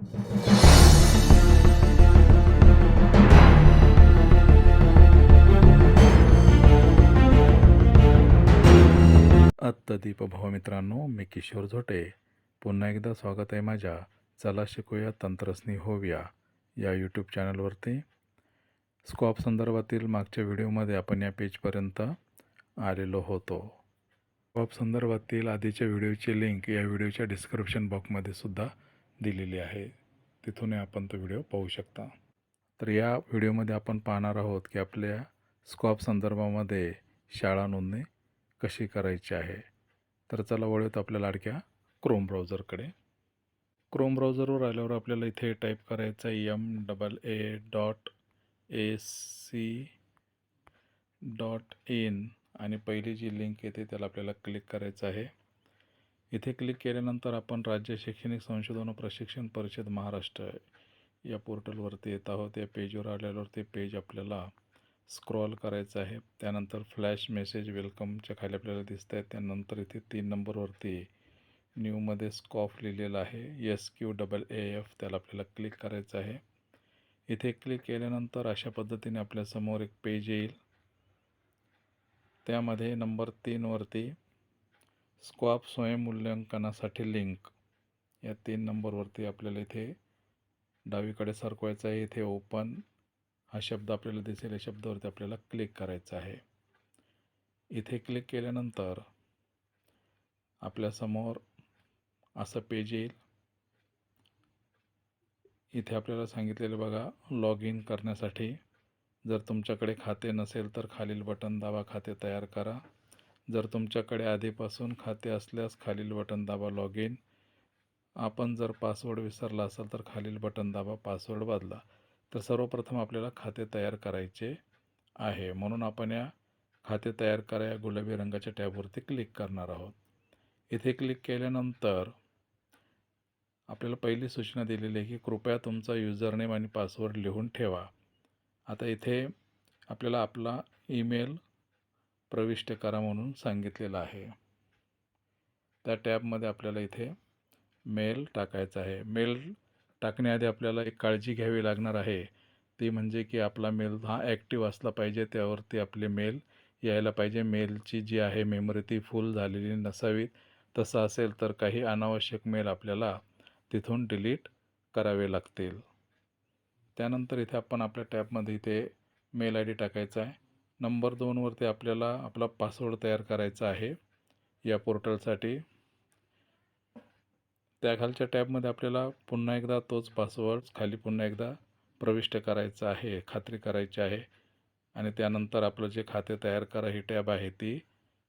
आत्ता दीपभाव मित्रांनो मी किशोर झोटे. पुन्हा एकदा स्वागत आहे माझ्या चला शिकूया तंत्रस्नी होव्या या यूट्यूब चॅनलवरती स्कॉप संदर्भातील मागच्या व्हिडिओमध्ये आपण या पेजपर्यंत आलेलो होतो. स्कॉप संदर्भातील आधीच्या व्हिडिओची लिंक या व्हिडिओच्या डिस्क्रिप्शन बॉक्समध्ये सुद्धा दिलेली आहे. तिथूनही आपण तो व्हिडिओ पाहू शकता. तर या व्हिडिओमध्ये आपण पाहणार आहोत की आपल्या स्कॉप संदर्भामध्ये शाळा नोंदणी कशी करायची आहे. तर चला वळूयात आपल्या लाडक्या क्रोम ब्राउझरकडे क्रोम ब्राउझरवर आल्यावर आपल्याला इथे टाईप करायचं आहे M double A dot A C dot in आणि पहिली जी लिंक येते त्याला आपल्याला क्लिक करायचं आहे. इथे क्लिक केल्यानंतर आपण राज्य शैक्षणिक संशोधन व प्रशिक्षण परिषद महाराष्ट्र या पोर्टलवरती येत आहोत. या पेजवर आल्यावर ते पेज आपल्याला स्क्रॉल करायचं आहे. त्यानंतर फ्लॅश मेसेज वेलकमच्या खाली आपल्याला दिसत आहे. त्यानंतर इथे तीन नंबरवरती न्यूमध्ये स्कॉफ लिहिलेलं आहे. S Q double A F त्याला आपल्याला क्लिक करायचं आहे. इथे क्लिक केल्यानंतर अशा पद्धतीने आपल्यासमोर एक पेज येईल. त्यामध्ये नंबर तीनवरती स्कॉप स्वयंमूल्यांकनासाठी लिंक या तीन नंबरवरती आपल्याला इथे डावीकडे सरकवायचं आहे. इथे ओपन हा शब्द आपल्याला दिसेल. या शब्दावरती आपल्याला क्लिक करायचं आहे. इथे क्लिक केल्यानंतर आपल्यासमोर असं पेज येईल. इथे आपल्याला सांगितलेलं बघा लॉग इन करण्यासाठी जर तुमच्याकडे खाते नसेल तर खालील बटन दाबा खाते तयार करा. जर तुमच्याकडे आधीपासून खाते असल्यास खालील बटन दाबा लॉग इन आपण जर पासवर्ड विसरला असाल तर खालील बटन दाबा पासवर्ड बदला. तर सर्वप्रथम आपल्याला खाते तयार करायचे आहे. म्हणून आपण या खाते तयार करा या गुलाबी रंगाच्या टॅबवरती क्लिक करणार आहोत. इथे क्लिक केल्यानंतर आपल्याला पहिली सूचना दिलेली आहे की कृपया तुमचा युजरनेम आणि पासवर्ड लिहून ठेवा. आता इथे आपल्याला आपला ईमेल प्रविष्ट करा म्हणून सांगितलेलं आहे. त्या टॅबमध्ये आपल्याला इथे मेल टाकायचा आहे. मेल टाकण्याआधी आपल्याला एक काळजी घ्यावी लागणार आहे. ती म्हणजे की आपला मेल हा ॲक्टिव्ह असला पाहिजे त्यावरती आपले मेल यायला पाहिजे. मेलची जी आहे मेमरी ती फुल झालेली नसावी तसं असेल तर काही अनावश्यक मेल आपल्याला तिथून डिलीट करावे लागतील. त्यानंतर इथे आपण आपल्या टॅबमध्ये इथे मेल आय डी टाकायचा आहे. नंबर दोनवरती आपल्याला आपला पासवर्ड तयार करायचा आहे. या पोर्टलसाठी. त्याखालच्या टॅबमध्ये आपल्याला पुन्हा एकदा तोच पासवर्ड खाली पुन्हा एकदा प्रविष्ट करायचा आहे खात्री करायची आहे. आणि त्यानंतर आपलं जे खाते तयार करा ही टॅब आहे ती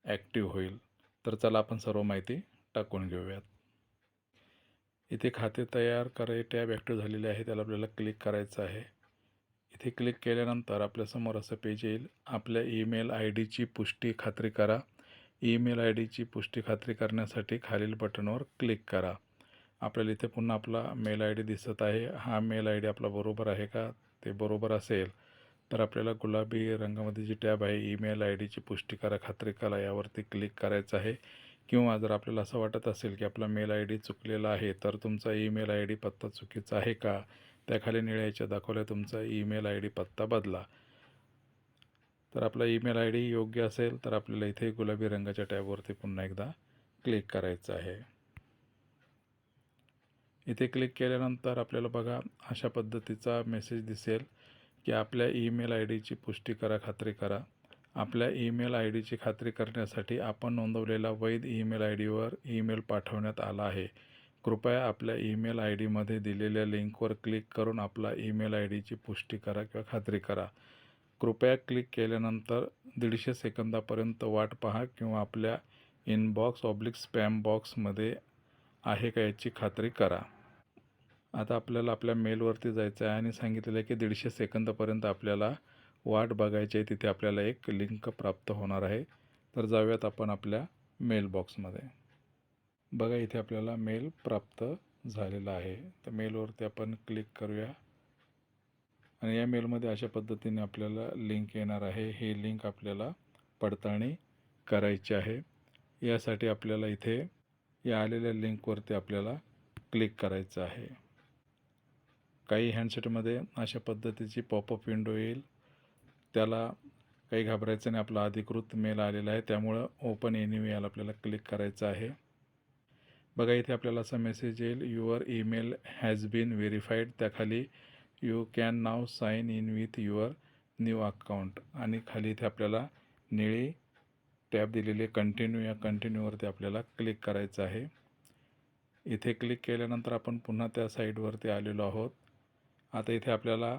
ॲक्टिव्ह होईल. तर चला आपण सर्व माहिती टाकून घेऊयात. इथे खाते तयार करा ही टॅब ॲक्टिव्ह झालेली आहे त्याला आपल्याला क्लिक करायचं आहे. इथे क्लिक केल्यानंतर आपल्यासमोर असं पेज येईल. आपल्या ईमेल आय डीची पुष्टी खात्री करा. ईमेल आय डीची पुष्टी खात्री करण्यासाठी खालील बटनवर क्लिक करा. आपल्याला इथे पुन्हा आपला मेल आय डी दिसत आहे. हा मेल आय डी आपला बरोबर आहे का? ते बरोबर असेल. तर आपल्याला गुलाबी रंगामध्ये जी टॅब आहे ईमेल आय डीची पुष्टी करा खात्री करा यावरती क्लिक करायचं आहे. किंवा जर आपल्याला असं वाटत असेल की आपला मेल आय डी चुकलेला आहे तर तुमचा ईमेल आय डी पत्ता चुकीचा आहे का? त्याखाली निळ्याच्या दाखवल्या तुमचा ईमेल आय डी पत्ता बदला. तर आपला ईमेल आय डी योग्य असेल तर आपल्याला इथे गुलाबी रंगाच्या टॅबवरती पुन्हा एकदा क्लिक करायचं आहे. इथे क्लिक केल्यानंतर आपल्याला बघा अशा पद्धतीचा मेसेज दिसेल की आपल्या ईमेल आय डीची पुष्टी करा खात्री करा. आपल्या ईमेल आय डीची खात्री करण्यासाठी आपण नोंदवलेला वैध ईमेल आय डीवर ईमेल पाठवण्यात आला आहे. कृपया आपल्या ईमेल आय डीमध्ये दिलेल्या लिंकवर क्लिक करून आपला ईमेल आय डीची पुष्टी करा किंवा खात्री करा. कृपया क्लिक केल्यानंतर दीडशे सेकंदापर्यंत वाट पहा किंवा आपल्या इनबॉक्स ऑब्लिक स्पॅम बॉक्समध्ये आहे का याची खात्री करा. आता आपल्याला आपल्या मेलवरती जायचं आहे आणि सांगितलेलं आहे की दीडशे सेकंदापर्यंत आपल्याला वाट बघायची आहे. तिथे आपल्याला एक लिंक प्राप्त होणार आहे. तर जाऊयात आपण आपल्या मेलबॉक्समध्ये. बघा इथे आपल्याला मेल प्राप्त झालेला आहे. तर मेलवरती आपण क्लिक करूया. आणि या मेलमध्ये अशा पद्धतीने आपल्याला लिंक येणार आहे. ही लिंक आपल्याला पडताळणी करायची आहे. यासाठी आपल्याला इथे या आलेल्या लिंकवरती आपल्याला क्लिक करायचं आहे. काही हँडसेटमध्ये अशा पद्धतीची पॉपअप विंडो येईल. त्याला काही घाबरायचं नाही. आपला अधिकृत मेल आलेला आहे. त्यामुळं ओपन एनिवेल आपल्याला क्लिक करायचं आहे. बघा इथे आपल्याला असा मेसेज येईल. Your email has been verified त्याखाली you can now sign in with your new account आणि खाली इथे आपल्याला निळी टॅब दिलेली आहे. कंटिन्यू या कंटिन्यूवरती आपल्याला क्लिक करायचं आहे. इथे क्लिक केल्यानंतर आपण पुन्हा त्या साईडवरती आलेलो आहोत. आता इथे आपल्याला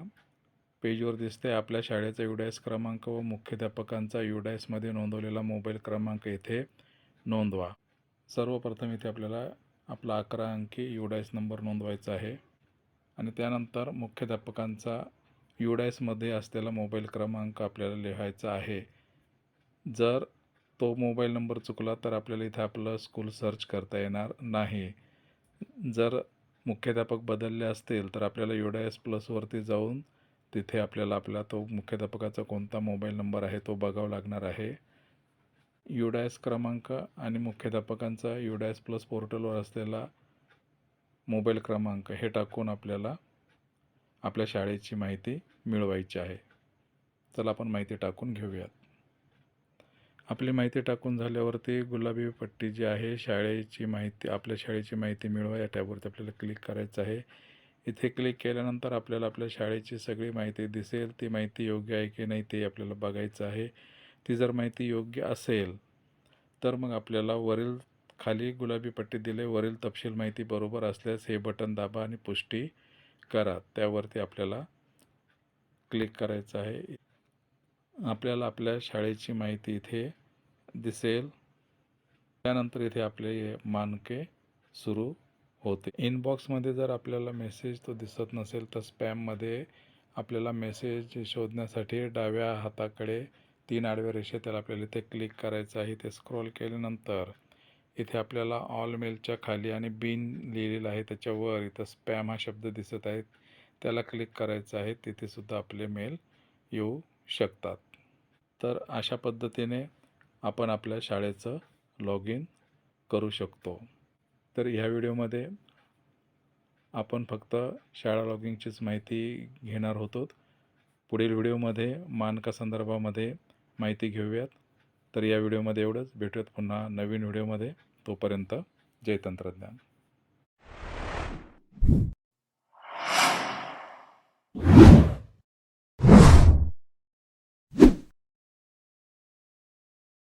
पेजवर दिसते आपल्या शाळेचा युडायस क्रमांक व मुख्याध्यापकांचा युडायसमध्ये नोंदवलेला मोबाईल क्रमांक इथे नोंदवा. सर्वप्रथम इथे आपल्याला आपला अकरा अंकी युडायस नंबर नोंदवायचा आहे. आणि त्यानंतर मुख्याध्यापकांचा युडायसमध्ये असलेला मोबाईल क्रमांक आपल्याला लिहायचा आहे. जर तो मोबाईल नंबर चुकला तर आपल्याला इथे आपलं स्कूल सर्च करता येणार नाही. जर मुख्याध्यापक बदलले असतील तर आपल्याला युडायस प्लसवरती जाऊन तिथे आपल्याला आपला तो मुख्याध्यापकाचा कोणता मोबाईल नंबर आहे तो बघावा लागणार आहे. युडायस क्रमांक आणि मुख्याध्यापकांचा युडायस प्लस पोर्टलवर असलेला मोबाईल क्रमांक हे टाकून आपल्याला आपल्या शाळेची माहिती मिळवायची आहे. चला आपण माहिती टाकून घेऊयात. आपली माहिती टाकून झाल्यावरती गुलाबी पट्टी जी आहे शाळेची माहिती आपल्या शाळेची माहिती मिळवा या टॅबवरती आपल्याला क्लिक करायचं आहे. इथे क्लिक केल्यानंतर आपल्याला आपल्या शाळेची सगळी माहिती दिसेल. ती माहिती योग्य आहे की नाही ते आपल्याला बघायचं आहे. ती जर माहिती योग्य असेल तर मग आपल्याला वरील खाली गुलाबी पट्टी दिले वरील तपशील माहिती बरोबर असल्यास हे बटन दाबा आणि पुष्टी करा. त्यावरती आपल्याला क्लिक करायचं आहे. आपल्याला आपल्या शाळेची माहिती इथे दिसेल. त्यानंतर इथे आपले मानके सुरू होते. इनबॉक्समध्ये जर आपल्याला मेसेज तो दिसत नसेल तर स्पॅममध्ये आपल्याला मेसेज शोधण्यासाठी डाव्या हाताकडे तीन आडव्या रेषे त्याला आपल्याला इथे क्लिक करायचं आहे ते स्क्रोल केल्यानंतर इथे आपल्याला ऑल मेलच्या खाली आणि बिन लिहिलेलं आहे त्याच्यावर इथं स्पॅम हा शब्द दिसत आहे. त्याला क्लिक करायचं आहे तिथेसुद्धा आपले मेल येऊ शकतात. तर अशा पद्धतीने आपण आपल्या शाळेचं लॉग इन करू शकतो. तर ह्या व्हिडिओमध्ये आपण फक्त शाळा लॉगिंगचीच माहिती घेणार होतो. पुढील व्हिडिओमध्ये मानका संदर्भामध्ये माहिती घेऊयात. तर या व्हिडिओमध्ये एवढंच. भेटूयात पुन्हा नवीन व्हिडिओमध्ये. तोपर्यंत जय तंत्रज्ञान.